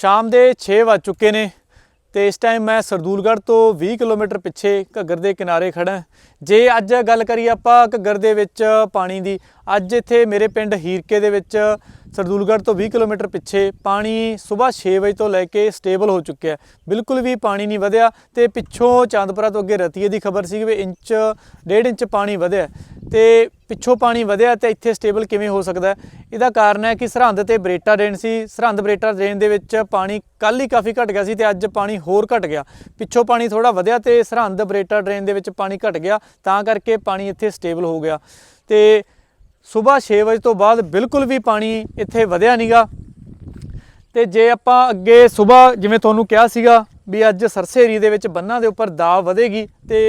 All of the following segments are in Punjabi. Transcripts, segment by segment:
ਸ਼ਾਮ ਦੇ 6 ਵੱਜ ਚੁੱਕੇ ਨੇ ਤੇ ਇਸ ਟਾਈਮ ਮੈਂ ਸਰਦੂਲਗੜ੍ਹ ਤੋਂ 20 ਕਿਲੋਮੀਟਰ ਪਿੱਛੇ ਘੱਗਰ ਦੇ ਕਿਨਾਰੇ ਖੜਾ ਜੇ ਅੱਜ ਗੱਲ ਕਰੀਏ ਆਪਾਂ ਘੱਗਰ ਦੇ ਵਿੱਚ ਪਾਣੀ ਦੀ, ਅੱਜ ਇੱਥੇ ਮੇਰੇ ਪਿੰਡ ਹੀਰਕੇ ਦੇ ਵਿੱਚ ਸਰਦੂਲਗੜ੍ਹ ਤੋਂ 20 ਕਿਲੋਮੀਟਰ ਪਿੱਛੇ ਪਾਣੀ ਸਵੇਰ 6 ਵਜੇ ਤੋਂ ਲੈ ਕੇ ਸਟੇਬਲ ਹੋ ਚੁੱਕਿਆ ਬਿਲਕੁਲ ਵੀ ਪਾਣੀ ਨਹੀਂ ਵਧਿਆ ਤੇ ਪਿੱਛੋਂ ਚਾਂਦਪੁਰਾ ਤੋਂ ਅੱਗੇ ਰਤੀਏ ਦੀ ਖਬਰ ਸੀ ਵੀ ਇੰਚ, ਡੇਢ ਇੰਚ ਪਾਣੀ ਵਧਿਆ ਤੇ ਪਿੱਛੋਂ ਪਾਣੀ ਵਧਿਆ ਤੇ ਇੱਥੇ ਸਟੇਬਲ ਕਿਵੇਂ ਹੋ ਸਕਦਾ ਇਹਦਾ ਕਾਰਨ ਹੈ ਕਿ ਸਰਹੰਦ ਤੇ ਬਰੇਟਾ ਡਰੇਨ ਸੀ। ਸਰਹੰਦ ਬਰੇਟਾ ਡਰੇਨ ਦੇ ਵਿੱਚ ਪਾਣੀ ਕੱਲ ਹੀ ਕਾਫੀ ਘਟ ਗਿਆ ਸੀ ਤੇ ਅੱਜ ਪਾਣੀ ਹੋਰ ਘਟ ਗਿਆ। ਪਿੱਛੋਂ ਪਾਣੀ ਥੋੜਾ ਵਧਿਆ ਤੇ ਸਰਹੰਦ ਬਰੇਟਾ ਡਰੇਨ ਦੇ ਵਿੱਚ ਪਾਣੀ ਘਟ ਗਿਆ, ਤਾਂ ਕਰਕੇ ਪਾਣੀ ਇੱਥੇ ਸਟੇਬਲ ਹੋ ਗਿਆ। ਤੇ ਸਵੇਰ 6 ਵਜੇ ਤੋਂ ਬਾਅਦ ਬਿਲਕੁਲ ਵੀ ਪਾਣੀ ਇੱਥੇ ਵਧਿਆ ਨਹੀਂਗਾ ਤੇ ਜੇ ਆਪਾਂ ਅੱਗੇ ਸਵੇਰ ਜਿਵੇਂ ਤੁਹਾਨੂੰ ਕਿਹਾ ਸੀਗਾ ਵੀ ਅੱਜ ਸਰਸੇਰੀ ਦੇ ਵਿੱਚ ਬੰਨਾਂ ਦੇ ਉੱਪਰ ਦਾ ਵਧੇਗੀ ਤੇ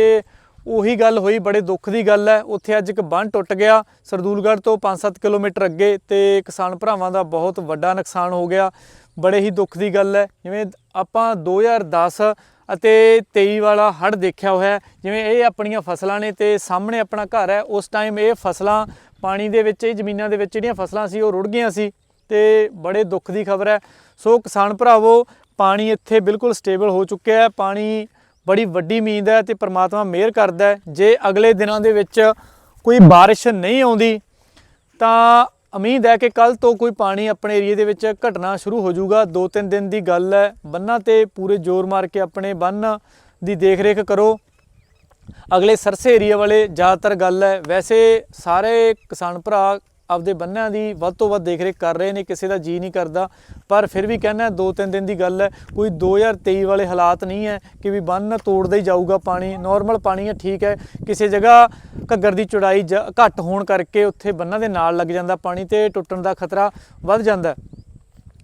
ਉਹੀ ਗੱਲ ਹੋਈ, ਬੜੇ ਦੁੱਖ ਦੀ ਗੱਲ ਹੈ। ਉੱਥੇ ਅੱਜ ਇੱਕ ਬੰਨ ਟੁੱਟ ਗਿਆ, ਸਰਦੂਲਗੜ੍ਹ ਤੋਂ 5-7 ਕਿਲੋਮੀਟਰ ਅੱਗੇ ਤੇ ਕਿਸਾਨ ਭਰਾਵਾਂ ਦਾ ਬਹੁਤ ਵੱਡਾ ਨੁਕਸਾਨ ਹੋ ਗਿਆ। ਬੜੇ ਹੀ ਦੁੱਖ ਦੀ ਗੱਲ ਹੈ। ਜਿਵੇਂ ਆਪਾਂ 2010 ਅਤੇ 23 ਵਾਲਾ ਹੜ੍ਹ ਦੇਖਿਆ ਹੋਇਆ ਜਿਵੇਂ ਇਹ ਆਪਣੀਆਂ ਫਸਲਾਂ ਨੇ ਤੇ ਸਾਹਮਣੇ ਆਪਣਾ ਘਰ ਹੈ, ਉਸ ਟਾਈਮ ਇਹ ਫਸਲਾਂ ਪਾਣੀ ਦੇ ਵਿੱਚ, ਇਹ ਜ਼ਮੀਨਾਂ ਦੇ ਵਿੱਚ ਜਿਹੜੀਆਂ ਫਸਲਾਂ ਸੀ, ਉਹ ਰੁੜ ਗਈਆਂ ਸੀ ਤੇ ਬੜੇ ਦੁੱਖ ਦੀ ਖਬਰ ਹੈ। ਸੋ ਕਿਸਾਨ ਭਰਾਵੋ, ਪਾਣੀ ਇੱਥੇ ਬਿਲਕੁਲ ਸਟੇਬਲ ਹੋ ਚੁੱਕਿਆ ਹੈ। ਪਾਣੀ ਬੜੀ ਵੱਡੀ ਉਮੀਦ ਹੈ ਤੇ ਪ੍ਰਮਾਤਮਾ ਮਿਹਰ ਕਰਦਾ ਹੈ। ਜੇ ਅਗਲੇ ਦਿਨਾਂ ਦੇ ਵਿੱਚ ਕੋਈ ਬਾਰਿਸ਼ ਨਹੀਂ ਆਉਂਦੀ, ਤਾਂ ਉਮੀਦ ਹੈ ਕਿ ਕੱਲ ਤੋਂ ਕੋਈ ਪਾਣੀ ਆਪਣੇ ਏਰੀਏ ਦੇ ਵਿੱਚ ਘਟਣਾ ਸ਼ੁਰੂ ਹੋ ਜਾਊਗਾ। ਦੋ ਤਿੰਨ ਦਿਨ ਦੀ ਗੱਲ ਹੈ, ਬੰਨਾਂ ਤੇ ਪੂਰੇ ਜ਼ੋਰ ਮਾਰ ਕੇ ਆਪਣੇ ਬੰਨ ਦੀ ਦੇਖ-ਰੇਖ ਕਰੋ। ਅਗਲੇ ਸਰਸੇ ਏਰੀਆ ਵਾਲੇ ਜ਼ਿਆਦਾਤਰ ਗੱਲ ਹੈ, ਵੈਸੇ ਸਾਰੇ ਕਿਸਾਨ ਭਰਾ ਆਪਦੇ ਬੰਨਿਆਂ ਦੀ ਵੱਧ ਤੋਂ ਵੱਧ ਦੇਖ-ਰੇਖ ਕਰ ਰਹੇ ਨੇ, ਕਿਸੇ ਦਾ ਜੀ ਨਹੀਂ ਕਰਦਾ। ਪਰ ਫਿਰ ਵੀ ਕਹਿੰਦਾ, ਦੋ ਤਿੰਨ ਦਿਨ ਦੀ ਗੱਲ ਹੈ, ਕੋਈ 2023 ਵਾਲੇ ਹਾਲਾਤ ਨਹੀਂ ਹੈ ਕਿ ਵੀ ਬੰਨ ਤੋੜਦਾ ਹੀ ਜਾਊਗਾ ਪਾਣੀ। ਨਾਰਮਲ ਪਾਣੀ ਹੈ, ਠੀਕ ਹੈ। ਕਿਸੇ ਜਗ੍ਹਾ ਘੱਗਰ ਦੀ ਚੌੜਾਈ ਜ- ਘੱਟ ਹੋਣ ਕਰਕੇ ਉੱਥੇ ਬੰਨਾਂ ਦੇ ਨਾਲ ਲੱਗ ਜਾਂਦਾ ਪਾਣੀ ਤੇ ਟੁੱਟਣ ਦਾ ਖਤਰਾ ਵੱਧ ਜਾਂਦਾ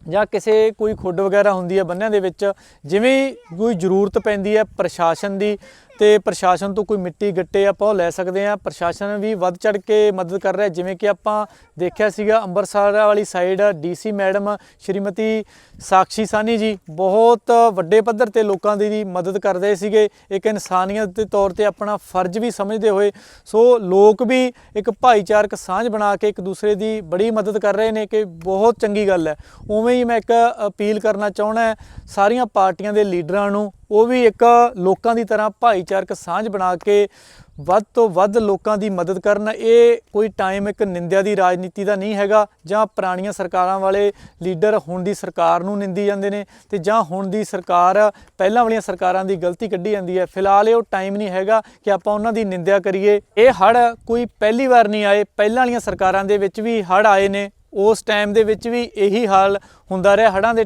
ਜਾਂ ਕਿਸੇ ਕੋਈ ਖੁੱਡ ਵਗੈਰਾ ਹੁੰਦੀ ਹੈ ਬੰਨਿਆਂ ਦੇ ਵਿੱਚ, ਜਿਵੇਂ ਕੋਈ ਜ਼ਰੂਰਤ ਪੈਂਦੀ ਹੈ ਪ੍ਰਸ਼ਾਸਨ ਦੀ ਤੇ ਪ੍ਰਸ਼ਾਸਨ ਤੋਂ ਕੋਈ ਮਿੱਟੀ ਗੱਟੇ ਆਪਾਂ ਉਹ ਲੈ ਸਕਦੇ ਆ ਪ੍ਰਸ਼ਾਸਨ ਵੀ ਵੱਧ ਚੜ ਕੇ ਮਦਦ ਕਰ ਰਿਹਾ ਜਿਵੇਂ ਕਿ ਆਪਾਂ ਦੇਖਿਆ ਸੀਗਾ ਅੰਮ੍ਰਿਤਸਰ ਵਾਲੀ side DC madam Shrimati Sakshi Sawhney ji ਬਹੁਤ ਵੱਡੇ ਪੱਧਰ ਤੇ ਲੋਕਾਂ ਦੀ ਦੀ ਮਦਦ ਕਰਦੇ ਸੀਗੇ। ਇੱਕ ਇਨਸਾਨੀਅਤ ਦੇ ਤੌਰ ਤੇ ਆਪਣਾ ਫਰਜ਼ ਵੀ ਸਮਝਦੇ ਹੋਏ ਸੋ ਲੋਕ ਵੀ ਇੱਕ ਭਾਈਚਾਰਕ ਸਾਂਝ ਬਣਾ ਕੇ ਇੱਕ ਦੂਸਰੇ ਦੀ ਬੜੀ ਮਦਦ ਕਰ ਰਹੇ ਨੇ ਕਿ ਬਹੁਤ ਚੰਗੀ ਗੱਲ ਹੈ। ਉਵੇਂ ਹੀ ਮੈਂ ਇੱਕ ਅਪੀਲ ਕਰਨਾ ਚਾਹਣਾ ਸਾਰੀਆਂ ਪਾਰਟੀਆਂ ਦੇ ਲੀਡਰਾਂ ਨੂੰ ਉਹ ਵੀ ਇੱਕ ਲੋਕਾਂ ਦੀ ਤਰ੍ਹਾਂ ਭਾਈਚਾਰਕ ਸਾਂਝ ਬਣਾ ਕੇ ਵੱਧ ਤੋਂ ਵੱਧ ਲੋਕਾਂ ਦੀ ਮਦਦ ਕਰਨ। ਇਹ ਕੋਈ ਟਾਈਮ ਇੱਕ ਨਿੰਦਿਆ ਦੀ ਰਾਜਨੀਤੀ ਦਾ ਨਹੀਂ ਹੈਗਾ, ਜਾਂ ਪੁਰਾਣੀਆਂ ਸਰਕਾਰਾਂ ਵਾਲੇ ਲੀਡਰ ਹੁਣ ਦੀ ਸਰਕਾਰ ਨੂੰ ਨਿੰਦੀ ਜਾਂਦੇ ਨੇ ਤੇ ਜਾਂ ਹੁਣ ਦੀ ਸਰਕਾਰ, ਪਹਿਲਾਂ ਵਾਲੀਆਂ ਸਰਕਾਰਾਂ ਦੀ ਗਲਤੀ ਕੱਢੀ ਜਾਂਦੀ ਹੈ। ਫਿਲਹਾਲ ਇਹ ਉਹ ਟਾਈਮ ਨਹੀਂ ਹੈਗਾ ਕਿ ਆਪਾਂ ਉਹਨਾਂ ਦੀ ਨਿੰਦਿਆ ਕਰੀਏ। ਇਹ ਹੜ੍ਹ ਕੋਈ ਪਹਿਲੀ ਵਾਰ ਨਹੀਂ ਆਏ। ਪਹਿਲਾਂ ਵਾਲੀਆਂ ਸਰਕਾਰਾਂ ਦੇ ਵਿੱਚ ਵੀ ਹੜ੍ਹ ਆਏ ਨੇ। ਉਸ ਟਾਈਮ ਦੇ ਵਿੱਚ ਵੀ ਇਹੀ ਹਾਲ ਹੁੰਦਾ ਰਿਹਾ। ਹੜ੍ਹਾਂ ਦੇ